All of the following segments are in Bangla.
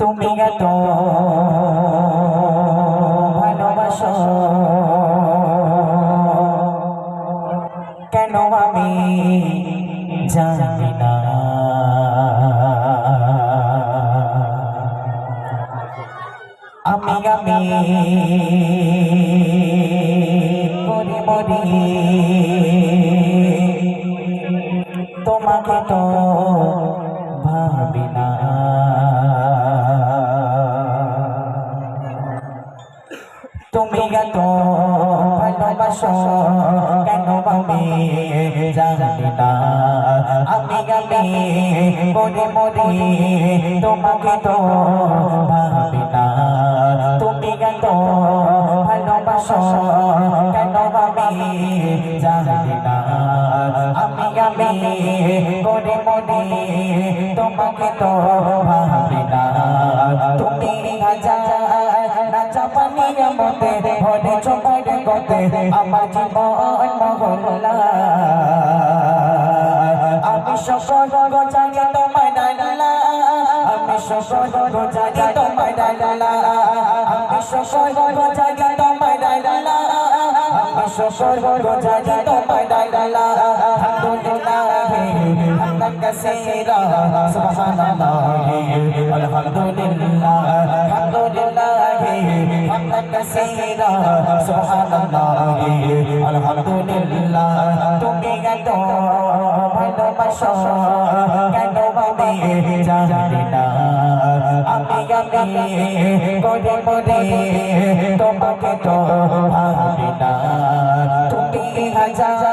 তুমি এত ভালোবাসো। কেন আমি জানি না। আমি আমি মরি মরি। তোমাকে তো ভাবি না। তুমি এত ভালোবাসো, কেন আমি জানি না? আমি আমি মরে মরে তোমাকে তো ভাবি না। তুমি এত ভালোবাসো, কেন আমি জানি না? আমি আমি মরে মরে তোমাকে তো আমার জীবন মহল্লা আমি সকল গজারি তোমায় ডালা। আমি সকল গজারি তোমায় ডালা। আমি সকল গজারি তোমায় ডালা। আমি সকল তোমায় ডালা। কাসীরা, সুবহানাল্লাহ, আলহামদুলিল্লাহ। তুমি এত ভালোবাসো, কেন আমি জানি না। আমি আমি করে করে তোমাকে তো ভাবি না। তুমি হাজার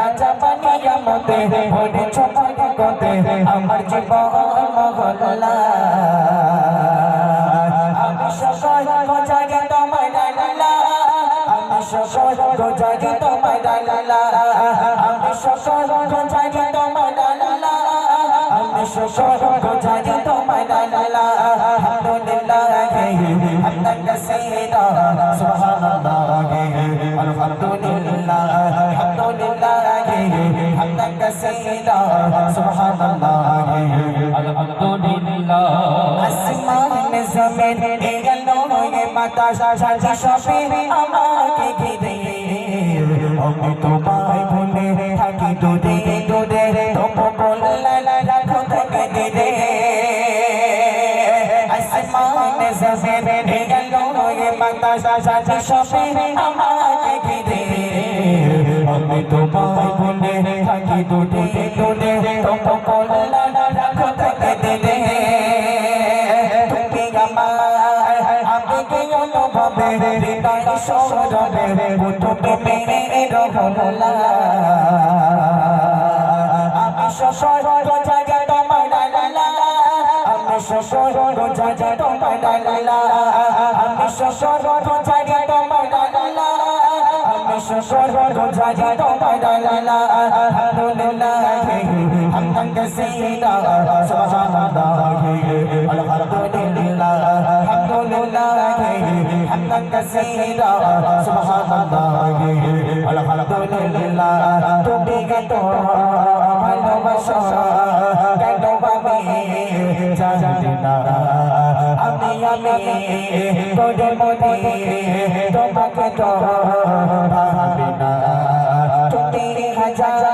রাজা বানিয়া মতে ভরে চোখে আমার জীবন মহল্লা। সকল গজারি তোমায় ডালা আমি সকল গজারি তোমায় ডালা আমি সকল গজারি তোমায় ডালা আলহামদুলিল্লাহ হামদান কাসীরা সুবহানাল্লাহ আলহামদুলিল্লাহ আলহামদুলিল্লাহ হামদান কাসীরা সুবহানাল্লাহ আলহামদুলিল্লাহ আসমান জমিন এগলো এ বাতাস সাজি সবে আমাকে ঘিরে। আমি তোমায় ভুলে থাকি দূরে দূরে তবু বললা আমি তোমায় ভুলে থাকি দূরে দূরে তবু বললা আবেগে অনুভবে হৃদয় সৌরভে বুধুকে মেরে রহলা আমি শ্বশুর জাগে তোমার ডালা আমি শ্বশুর জাগে তোমার ডালা আমি শ্বশুর জাগে তোমার ডালা আমি শ্বশুর জাগে তোমার ডালা আলহামদুলিল্লাহ হামদান কাসীরা সুবহানাল্লাহ আলহামদুলিল্লাহ আলহামদুলিল্লাহ হামদান কাসীরা সুবহানাল্লাহ আলহামদুলিল্লাহ তুমি কত ভালোবাসো কেন আমি জানি না আমি আমি করে মনে তোমাকে তো ভাবি না তুমি হাজার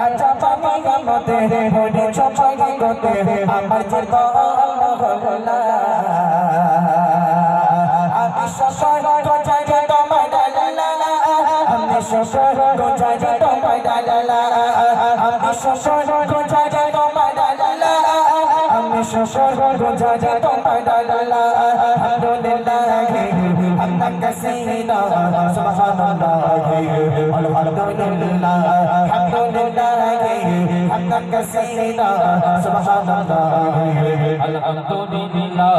রাজা পানি মতে ভরে চোখে গতে আমার জীবন মহল্লা আমি সকল গজারি তোমায় ডালা আমি সকল গজারি তোমায় ডালা আমি তোমায় ডালা আমি সকল গজারি তোমায় ডালা আলহামদুলিল্লাহ হামদান কাসীরা সুবহানাল্লাহ আলহামদুলিল্লাহ আলহামদুলিল্লাহ হামদান কাসীরা সুবহানাল্লাহ আলহামদুলিল্লাহ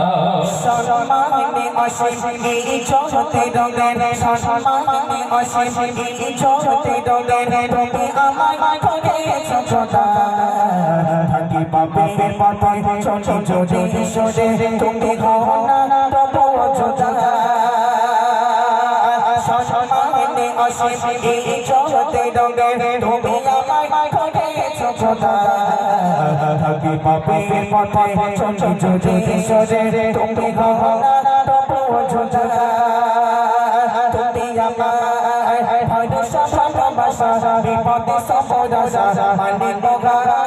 সম্মানে অসীম এই জগতে রঙের সম্মানে অসীম এই জগতে রঙের তুমি আমায় করেছ খোদা পাপের পথে ছোট ছোট সরে তুমি হও না তবু যোদা সম্মানে অসীম এই জগতে রঙের তুমি আমায় করেছ খোদা থাকি পাপে পথে চলে যদি সরে তুমি হও না তবু ঝোঝা তুমি আমার ভরসা ভালোবাসা বিপদে সবদাসা মালিক গানো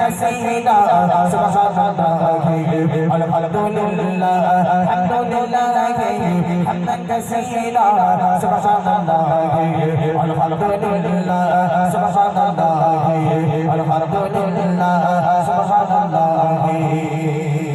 تسليما سبحان الله الحمد لله الحمد لله حمدا كثيرا سبحان الله الحمد لله سبحان الله الحمد لله سبحان الله